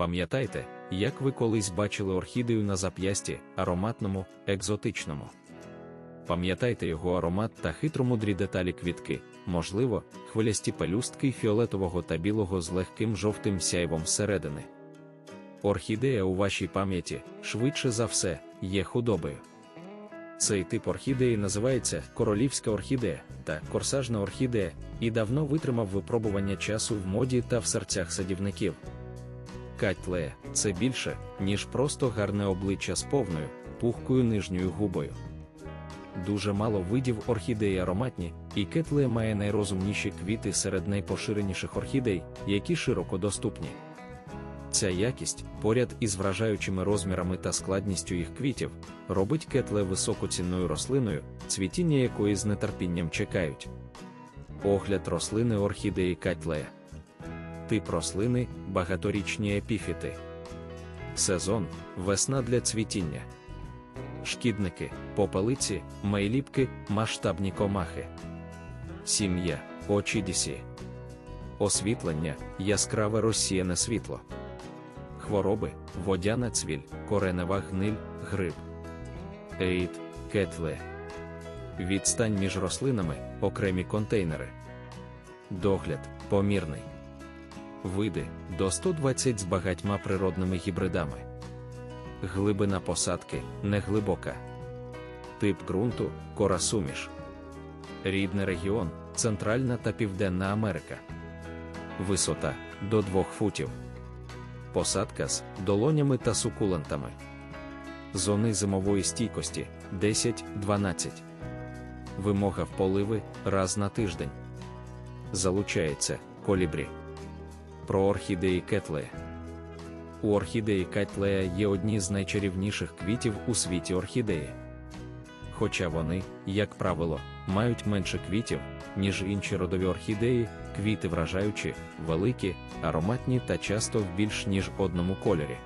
Пам'ятайте, як ви колись бачили орхідею на зап'ясті, ароматному, екзотичному. Пам'ятайте його аромат та хитромудрі деталі квітки, можливо, хвилясті пелюстки фіолетового та білого з легким жовтим сяйвом зсередини. Орхідея у вашій пам'яті, швидше за все, є худобою. Цей тип орхідеї називається королівська орхідея та корсажна орхідея і давно витримав випробування часу в моді та в серцях садівників. Катлея це більше, ніж просто гарне обличчя з повною, пухкою нижньою губою. Дуже мало видів орхідеї ароматні, і кетлея має найрозумніші квіти серед найпоширеніших орхідей, які широко доступні. Ця якість, поряд із вражаючими розмірами та складністю їх квітів, робить кетле високоцінною рослиною, цвітіння якої з нетерпінням чекають. Огляд рослини орхідеї Катлея. Тип рослини багаторічні епіфіти. Сезон весна для цвітіння. Шкідники, попелиці, майліпки, масштабні комахи. Сім'я, очідісі. Освітлення, яскраве розсіяне світло. Хвороби, водяна цвіль, коренева гниль, гриб. Ейд, кетле. Відстань між рослинами, окремі контейнери. Догляд, помірний. Види до 120 з багатьма природними гібридами. Глибина посадки неглибока. Тип ґрунту корасуміш. Рідний регіон Центральна та Південна Америка. Висота до 2 футів. Посадка з долонями та сукулентами. Зони зимової стійкості 10-12. Вимога в поливи раз на тиждень. Залучається колібрі. Про орхідеї Кетлея. У орхідеї Кетлея є одні з найчарівніших квітів у світі орхідеї. Хоча вони, як правило, мають менше квітів, ніж інші родові орхідеї, квіти вражаючі, великі, ароматні та часто в більш ніж одному кольорі.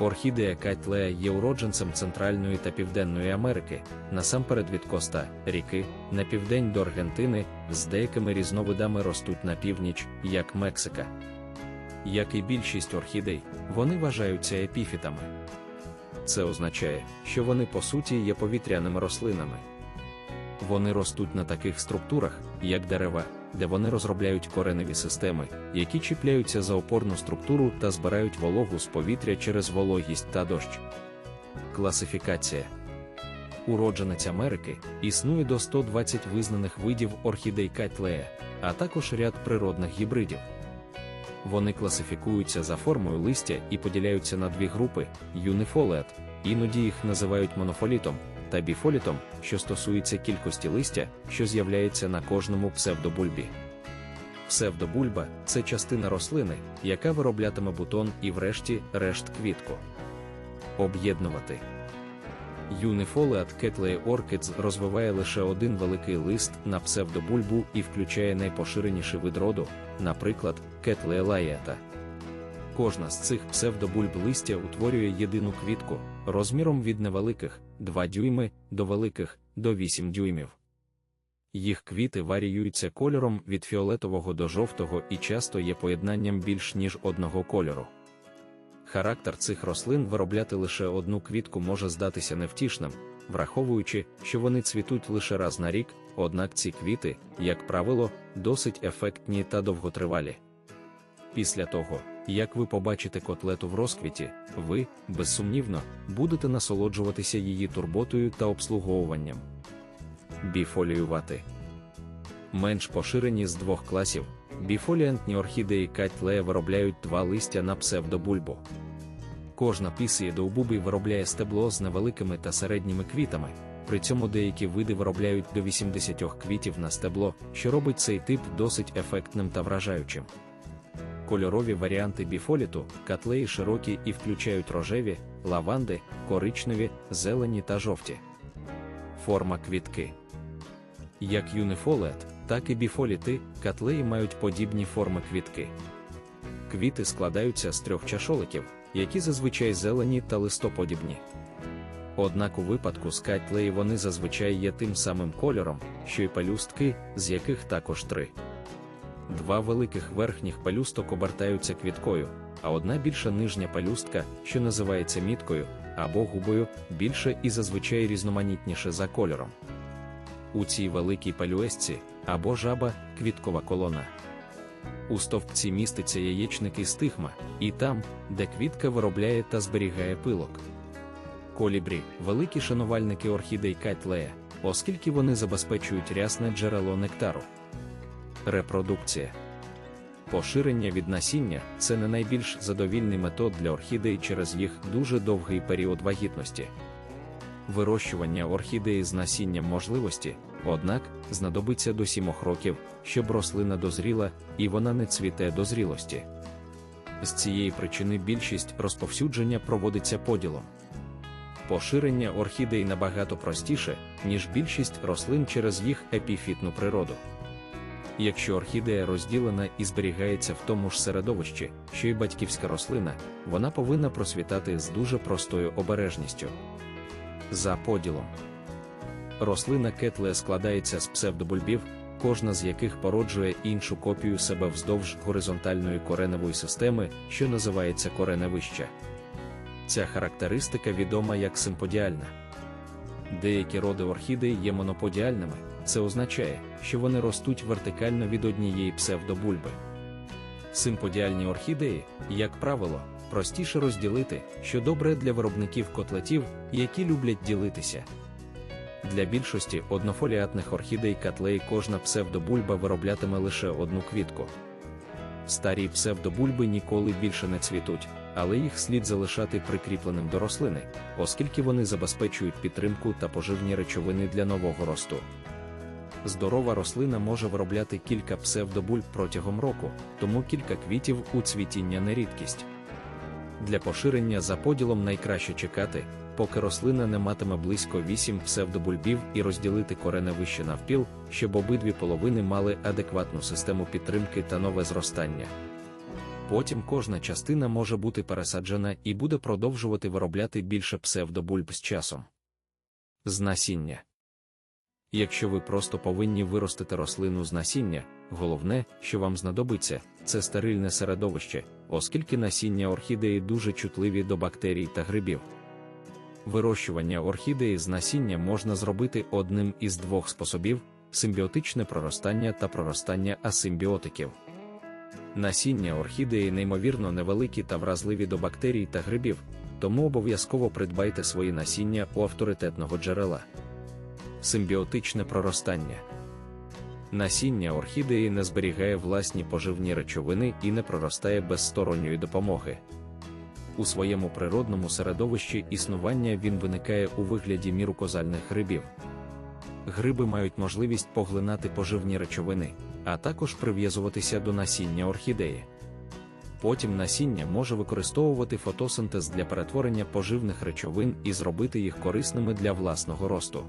Орхідея Кайтлея є уродженцем Центральної та Південної Америки, насамперед від коста, ріки, на південь до Аргентини, з деякими різновидами ростуть на північ, як Мексика. Як і більшість орхідей, вони вважаються епіфітами. Це означає, що вони по суті є повітряними рослинами. Вони ростуть на таких структурах, як дерева, де вони розробляють кореневі системи, які чіпляються за опорну структуру та збирають вологу з повітря через вологість та дощ. Класифікація Уродженець Америки існує до 120 визнаних видів орхідей Кайтлея, а також ряд природних гібридів. Вони класифікуються за формою листя і поділяються на дві групи: юнифолеат, іноді їх називають монофолітом, та біфолітом, що стосується кількості листя, що з'являється на кожному псевдобульбі. Псевдобульба це частина рослини, яка вироблятиме бутон і врешті решт квітку. Об'єднувати. Юнифолеат Кетлеє Orchids розвиває лише один великий лист на псевдобульбу і включає найпоширеніший вид роду, наприклад, Кетлеє лаєта. Кожна з цих псевдобульб листя утворює єдину квітку розміром від невеликих 2 дюйми до великих до 8 дюймів. Їх квіти варіюються кольором від фіолетового до жовтого і часто є поєднанням більш ніж одного кольору. Характер цих рослин виробляти лише одну квітку може здатися невтішним, враховуючи, що вони цвітуть лише раз на рік, однак ці квіти, як правило, досить ефектні та довготривалі. Після того, як ви побачите котлету в розквіті, ви, безсумнівно, будете насолоджуватися її турботою та обслуговуванням. Біфоліювати менш поширені з двох класів. Біфоліантні орхідеї Кайтлея виробляють два листя на псевдобульбу. Кожна пісія довбубий виробляє стебло з невеликими та середніми квітами, при цьому деякі види виробляють до 80 квітів на стебло, що робить цей тип досить ефектним та вражаючим. Кольорові варіанти біфоліту, катлеї широкі і включають рожеві, лаванди, коричневі, зелені та жовті. Форма квітки. Як юнифолет, так і біфоліти, катлеї мають подібні форми квітки. Квіти складаються з трьох чашоликів, які зазвичай зелені та листоподібні. Однак у випадку з катлеї вони зазвичай є тим самим кольором, що й пелюстки, з яких також три. Два великих верхніх пелюсток обертаються квіткою, а одна більша нижня пелюстка, що називається міткою, або губою, більше і зазвичай різноманітніше за кольором. У цій великій пелюстці або жаба квіткова колона. У стовпці міститься яєчник і стигма, і там, де квітка виробляє та зберігає пилок. Колібрі великі шанувальники орхідей Кайтлея, оскільки вони забезпечують рясне джерело нектару. Репродукція. Поширення від насіння це не найбільш задовільний метод для орхідей через їх дуже довгий період вагітності. Вирощування орхідеї з насінням можливості, однак, знадобиться до 7 років, щоб рослина дозріла і вона не цвіте до зрілості. З цієї причини більшість розповсюдження проводиться поділом. Поширення орхідей набагато простіше, ніж більшість рослин через їх епіфітну природу. Якщо орхідея розділена і зберігається в тому ж середовищі, що й батьківська рослина, вона повинна просвітати з дуже простою обережністю. За поділом. Рослина кетле складається з псевдобульбів, кожна з яких породжує іншу копію себе вздовж горизонтальної кореневої системи, що називається кореневище. Ця характеристика відома як симподіальна. Деякі роди орхідей є моноподіальними, це означає, що вони ростуть вертикально від однієї псевдобульби. Симподіальні орхідеї, як правило, простіше розділити, що добре для виробників котлетів, які люблять ділитися. Для більшості однофоліатних орхідей катлей кожна псевдобульба вироблятиме лише одну квітку. Старі псевдобульби ніколи більше не цвітуть, але їх слід залишати прикріпленим до рослини, оскільки вони забезпечують підтримку та поживні речовини для нового росту. Здорова рослина може виробляти кілька псевдобульб протягом року, тому кілька квітів у цвітіння не рідкість. Для поширення за поділом найкраще чекати, поки рослина не матиме близько 8 псевдобульбів і розділити корене вище навпіл, щоб обидві половини мали адекватну систему підтримки та нове зростання. Потім кожна частина може бути пересаджена і буде продовжувати виробляти більше псевдобульб з часом. З насіння. Якщо ви просто повинні виростити рослину з насіння, головне, що вам знадобиться, це стерильне середовище, оскільки насіння орхідеї дуже чутливі до бактерій та грибів. Вирощування орхідеї з насіння можна зробити одним із двох способів симбіотичне проростання та проростання асимбіотиків. Насіння орхідеї неймовірно невеликі та вразливі до бактерій та грибів, тому обов'язково придбайте свої насіння у авторитетного джерела. Симбіотичне проростання. Насіння орхідеї не зберігає власні поживні речовини і не проростає без сторонньої допомоги. У своєму природному середовищі існування він виникає у вигляді мірукозальних грибів. Гриби мають можливість поглинати поживні речовини, а також прив'язуватися до насіння орхідеї. Потім насіння може використовувати фотосинтез для перетворення поживних речовин і зробити їх корисними для власного росту.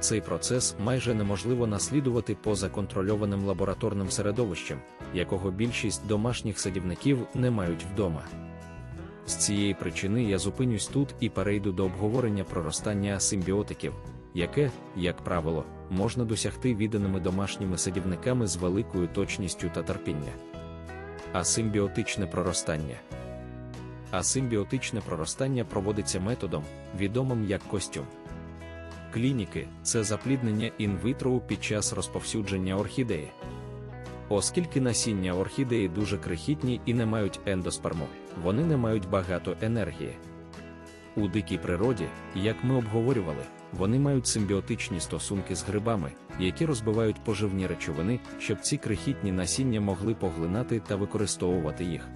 Цей процес майже неможливо наслідувати поза контрольованим лабораторним середовищем, якого більшість домашніх садівників не мають вдома. З цієї причини я зупинюсь тут і перейду до обговорення проростання симбіотиків, яке, як правило, можна досягти відданими домашніми садівниками з великою точністю та терпіння. Асимбіотичне проростання. Асимбіотичне проростання проводиться методом, відомим як костюм. Клініки це запліднення інвитро під час розповсюдження орхідеї. Оскільки насіння орхідеї дуже крихітні і не мають ендосперму, вони не мають багато енергії. У дикій природі, як ми обговорювали, вони мають симбіотичні стосунки з грибами, які розбивають поживні речовини, щоб ці крихітні насіння могли поглинати та використовувати їх.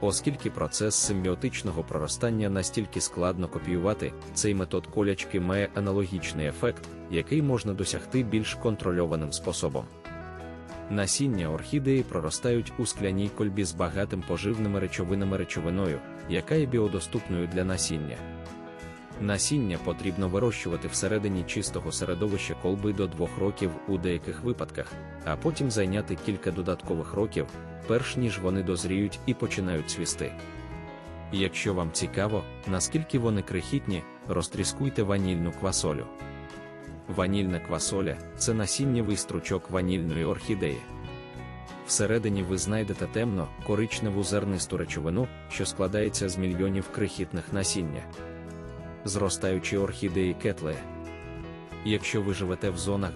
Оскільки процес симбіотичного проростання настільки складно копіювати, цей метод колячки має аналогічний ефект, який можна досягти більш контрольованим способом. Насіння орхідеї проростають у скляній кольбі з багатим поживними речовинами речовиною, яка є біодоступною для насіння. Насіння потрібно вирощувати всередині чистого середовища колби до двох років у деяких випадках, а потім зайняти кілька додаткових років, перш ніж вони дозріють і починають цвісти. Якщо вам цікаво, наскільки вони крихітні, розтріскуйте ванільну квасолю. Ванільна квасоля це насіннєвий стручок ванільної орхідеї. Всередині ви знайдете темно, коричневу зернисту речовину, що складається з мільйонів крихітних насіння. Зростаючі орхідеї кетлея. Якщо ви живете в зонах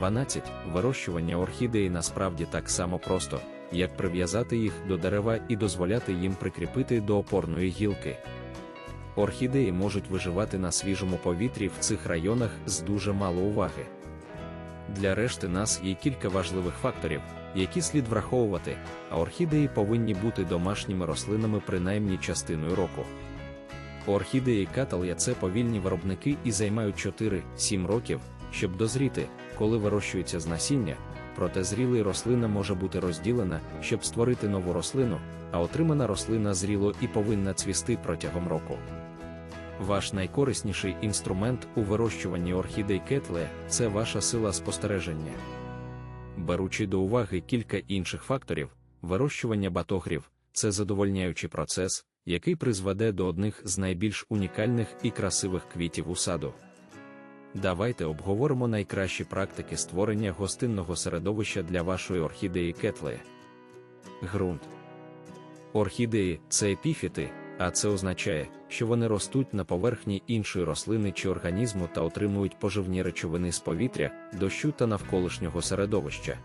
10-12, вирощування орхідеї насправді так само просто, як прив'язати їх до дерева і дозволяти їм прикріпити до опорної гілки. Орхідеї можуть виживати на свіжому повітрі в цих районах з дуже мало уваги. Для решти нас є кілька важливих факторів, які слід враховувати, а орхідеї повинні бути домашніми рослинами принаймні частиною року. Орхідеї каталія це повільні виробники і займають 4-7 років, щоб дозріти, коли вирощується з насіння, проте зрілий рослина може бути розділена, щоб створити нову рослину, а отримана рослина зріло і повинна цвісти протягом року. Ваш найкорисніший інструмент у вирощуванні орхідей кетле це ваша сила спостереження. Беручи до уваги кілька інших факторів, вирощування батогрів це задовольняючий процес, який призведе до одних з найбільш унікальних і красивих квітів у саду. Давайте обговоримо найкращі практики створення гостинного середовища для вашої орхідеї кетле. Ґрунт. Орхідеї це епіфіти, а це означає, що вони ростуть на поверхні іншої рослини чи організму та отримують поживні речовини з повітря, дощу та навколишнього середовища.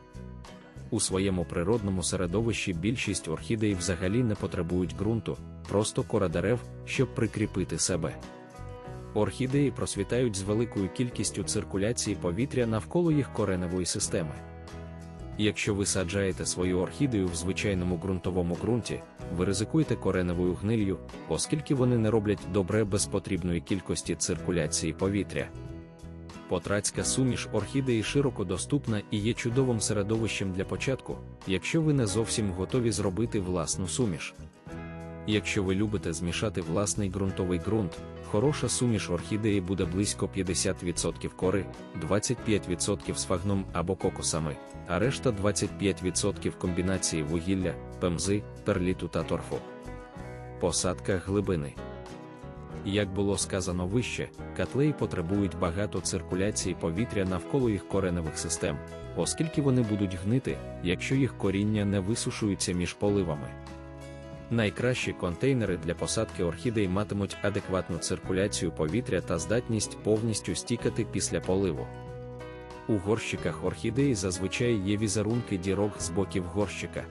У своєму природному середовищі більшість орхідей взагалі не потребують ґрунту, просто кора дерев, щоб прикріпити себе. Орхідеї просвітають з великою кількістю циркуляції повітря навколо їх кореневої системи. Якщо ви саджаєте свою орхідею в звичайному ґрунтовому ґрунті, ви ризикуєте кореневою гнилью, оскільки вони не роблять добре без потрібної кількості циркуляції повітря. Потрацька суміш орхідеї широко доступна і є чудовим середовищем для початку, якщо ви не зовсім готові зробити власну суміш. Якщо ви любите змішати власний ґрунтовий ґрунт, хороша суміш орхідеї буде близько 50% кори, 25% з фагном або кокосами, а решта 25% комбінації вугілля, пемзи, перліту та торфу. Посадка глибини. Як було сказано вище, котлеї потребують багато циркуляції повітря навколо їх кореневих систем, оскільки вони будуть гнити, якщо їх коріння не висушуються між поливами. Найкращі контейнери для посадки орхідей матимуть адекватну циркуляцію повітря та здатність повністю стікати після поливу. У горщиках орхідеї зазвичай є візерунки дірок з боків горщика.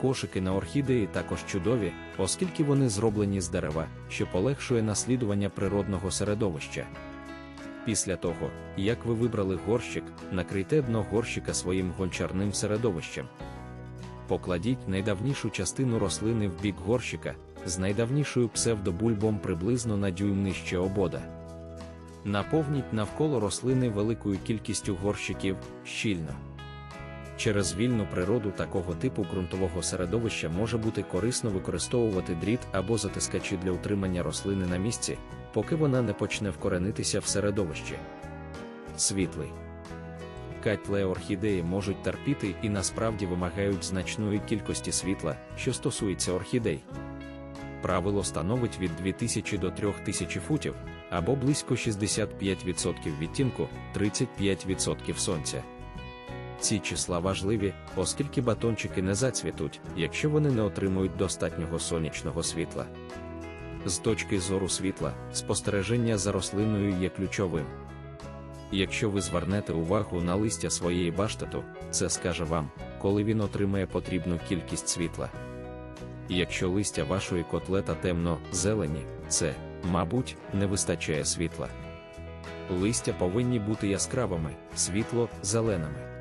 Кошики на орхідеї також чудові, оскільки вони зроблені з дерева, що полегшує наслідування природного середовища. Після того, як ви вибрали горщик, накрийте дно горщика своїм гончарним середовищем. Покладіть найдавнішу частину рослини в бік горщика з найдавнішою псевдобульбом приблизно на дюйм нижче обода. Наповніть навколо рослини великою кількістю горщиків щільно. Через вільну природу такого типу ґрунтового середовища може бути корисно використовувати дріт або затискачі для утримання рослини на місці, поки вона не почне вкоренитися в середовищі. Світлий Катле орхідеї можуть терпіти і насправді вимагають значної кількості світла, що стосується орхідей. Правило становить від 2000 до 3000 футів або близько 65% відтінку, 35% сонця. Ці числа важливі, оскільки батончики не зацвітуть, якщо вони не отримують достатнього сонячного світла. З точки зору світла, спостереження за рослиною є ключовим. Якщо ви звернете увагу на листя своєї баштату, це скаже вам, коли він отримає потрібну кількість світла. Якщо листя вашої котлета темно-зелені, це, мабуть, не вистачає світла. Листя повинні бути яскравими, світло зеленими.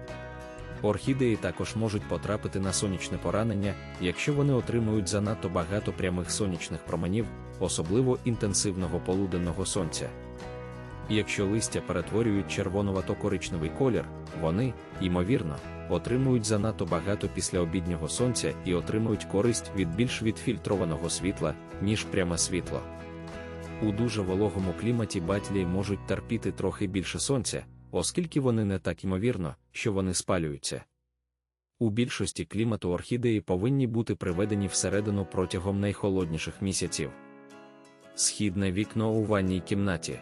Орхідеї також можуть потрапити на сонячне поранення, якщо вони отримують занадто багато прямих сонячних променів, особливо інтенсивного полуденного сонця. Якщо листя перетворюють червонувато-коричневий колір, вони, ймовірно, отримують занадто багато післяобіднього сонця і отримують користь від більш відфільтрованого світла, ніж пряме світло. У дуже вологому кліматі батлі можуть терпіти трохи більше сонця, оскільки вони не так ймовірно, що вони спалюються. У більшості клімату орхідеї повинні бути приведені всередину протягом найхолодніших місяців. Східне вікно у ванній кімнаті.